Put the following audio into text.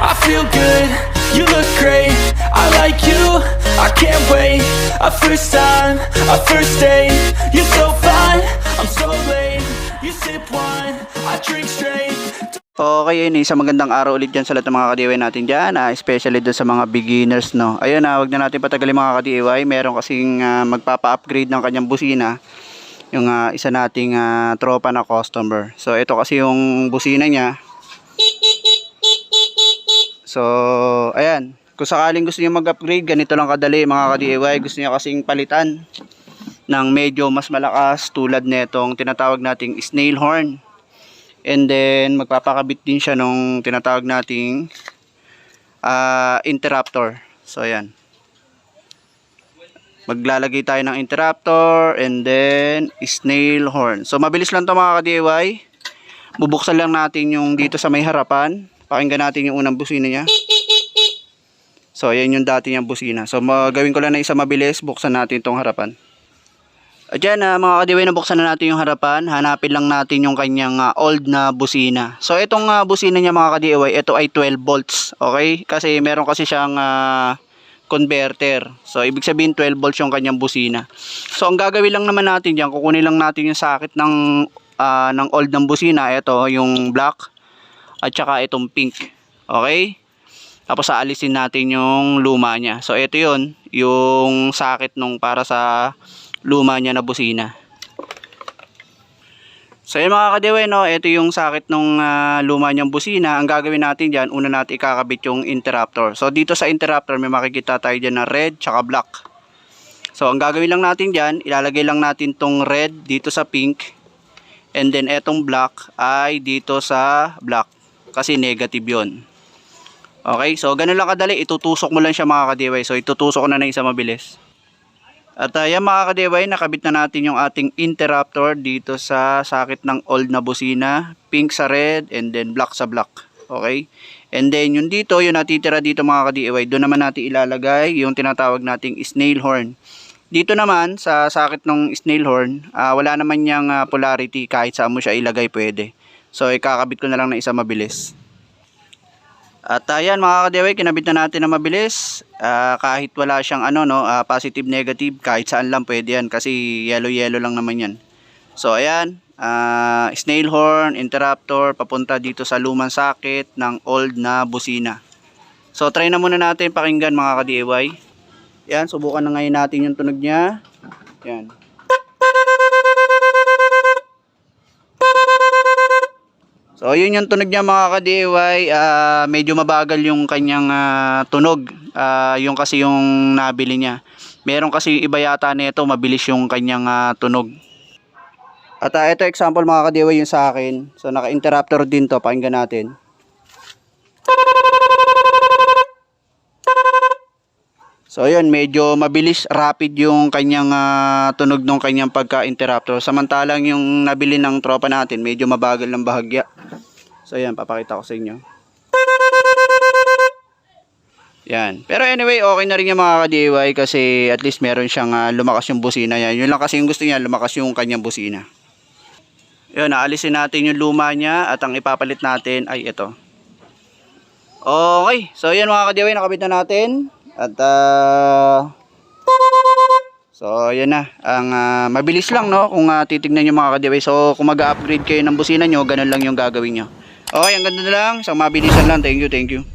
I feel good, you look great. I like you, I can't wait. A first time, a first date. You're so fine, I'm so late. You sip wine, I drink straight. Okay, yun, isang magandang araw ulit dyan sa lahat ng mga ka-DIY natin dyan, ah, especially dun sa mga beginners, no. Ayun na, wag na natin patagalin mga ka-DIY, meron kasing ah, magpapa-upgrade ng kanyang busina, yung ah, isa nating ah, tropa na customer. So, ito kasi yung busina niya. So, ayan, kung sakaling gusto niyo mag-upgrade, ganito lang kadali mga ka-DIY, gusto niya kasing palitan ng medyo mas malakas tulad netong tinatawag nating snail horn. And then, magpapakabit din siya nung tinatawag nating ah, interrupter. So, ayan. Maglalagay tayo ng interrupter and then snail horn. So, mabilis lang to mga ka-DIY. Bubuksan lang natin yung dito sa may harapan. Pakinggan natin yung unang busina niya. So, ayan yung dati niyang busina. So, magawin ko lang na isa mabilis. Buksan natin itong harapan. At yan, ah, mga kadiway, nabuksan na natin yung harapan. Hanapin lang natin yung kanyang ah, old na busina. So, itong ah, busina niya mga kadiway, ito ay 12 volts. Okay? Kasi meron kasi siyang ah, converter. So, ibig sabihin 12 volts yung kanyang busina. So, ang gagawin lang naman natin dyan, kukunin lang natin yung sakit ng, ah, ng old ng busina. Ito, yung black at saka itong pink. Okay? Tapos aalisin natin yung luma niya. So ito 'yon, yung sakit nung para sa luma niya na busina. So yun mga kadiwe, no, ito yung sakit nung ah, luma niyang busina. Ang gagawin natin diyan, una natin ikakabit yung interrupter. So dito sa interrupter may makikita tayo diyan na red tsaka black. So ang gagawin lang natin diyan, ilalagay lang natin tong red dito sa pink. And then etong black ay dito sa black kasi negative 'yon. Okay, so ganun lang kadali, itutusok mo lang siya mga kadiway. So itutusok na na isa mabilis. At uh, yan mga kadiway, nakabit na natin yung ating interrupter dito sa sakit ng old na busina. Pink sa red and then black sa black. Okay? And then yung dito, yung natitira dito mga kadiway, doon naman natin ilalagay yung tinatawag nating snail horn. Dito naman sa sakit ng snail horn, ah, wala naman niyang ah, polarity kahit saan mo siya ilagay pwede. So ikakabit ko na lang na isa mabilis. At ayan mga kadeway, kinabit na natin na mabilis. Ah, kahit wala siyang ano no, ah, positive negative, kahit saan lang pwede yan kasi yellow yellow lang naman yan. So ayan, ah, snail horn, interrupter papunta dito sa lumang sakit ng old na busina. So try na muna natin pakinggan mga ka-DIY. Yan, subukan na ngayon natin yung tunog niya. Yan. So, yun yung tunog niya mga ka-DIY. Ah, medyo mabagal yung kanyang ah, tunog. Ah, yung kasi yung nabili niya. Meron kasi iba yata nito, mabilis yung kanyang ah, tunog. At ah, ito example mga ka-DIY yung sa akin. So, naka-interrupter din to. Pakinggan natin. So ayun, medyo mabilis, rapid yung kanyang ah, tunog ng kanyang pagka-interrupter. Samantalang yung nabili ng tropa natin, medyo mabagal ng bahagya. So ayan, papakita ko sa inyo. Yan. Pero anyway, okay na rin yung mga ka-DIY kasi at least meron siyang ah, lumakas yung busina yan. Yun lang kasi yung gusto niya, lumakas yung kanyang busina. Yun, naalisin natin yung luma niya at ang ipapalit natin ay ito. Okay, so yan mga ka-DIY, nakabit na natin. At ah So, yan na. Ang ah, mabilis lang no kung ah, titignan niyo mga ka-DIY. So, kung mag-upgrade kayo ng busina nyo, ganun lang yung gagawin nyo. Okay, ang ganda na lang. So, mabilisan lang. Thank you, thank you.